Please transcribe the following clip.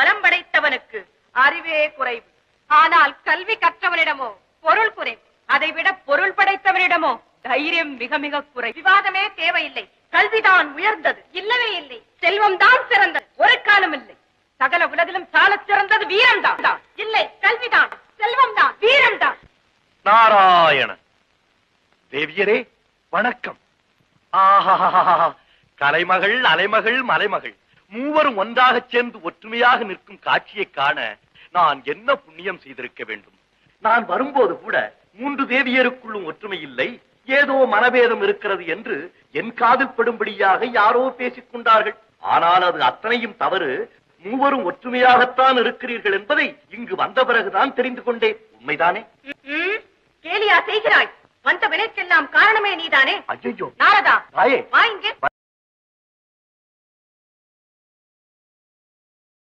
பலம் படைத்தவனுக்கு அறிவே குறைவு. ஆனால் கல்வி கற்றவனிடமோ பொருள் குறைவு. அதைவிட பொருள் படைத்தவனிடமோ தைரியம் மிக மிக குறை விவாதமே தேவையில்லை. கல்விதான் உயர்ந்தது. இல்லவே இல்லை. செல்வம் தான் சிறந்தது. ஒரு காலம் இல்லை. சகல உலகிலும் சாலச் சிறந்தது வீரம் தான். இல்லை கல்விதான். செல்வம் தான் வீரம் தான் நாராயண. தேவியரே வணக்கம். ஆஹா கலைமகள் அலைமகள் மலைமகள். மூவரும் ஒன்றாகச் சேர்ந்து ஒற்றுமையாக நிற்கும் காட்சியைக் காண நான் என்ன புண்ணியம் செய்திருக்க வேண்டும்? நான் வரும்போது கூட மூன்று தேவியருக்குள்ளும் ஒற்றுமை இல்லை ஏதோ மனபேதம் இருக்கிறது என்று என் காதில் படும்படியாக யாரோ பேசிக் கொண்டார்கள். ஆனால் அது அத்தனையும் தவறு. மூவரும் ஒற்றுமையாகத்தான் இருக்கிறீர்கள் என்பதை இங்கு வந்த பிறகுதான் தெரிந்து கொண்டேன். உண்மைதானே? கேலியா செய்கிறாய். வந்த வினைக்கெல்லாம் காரணமே நீதானே? ஐயோ நாரதா தாயே வா இங்கே.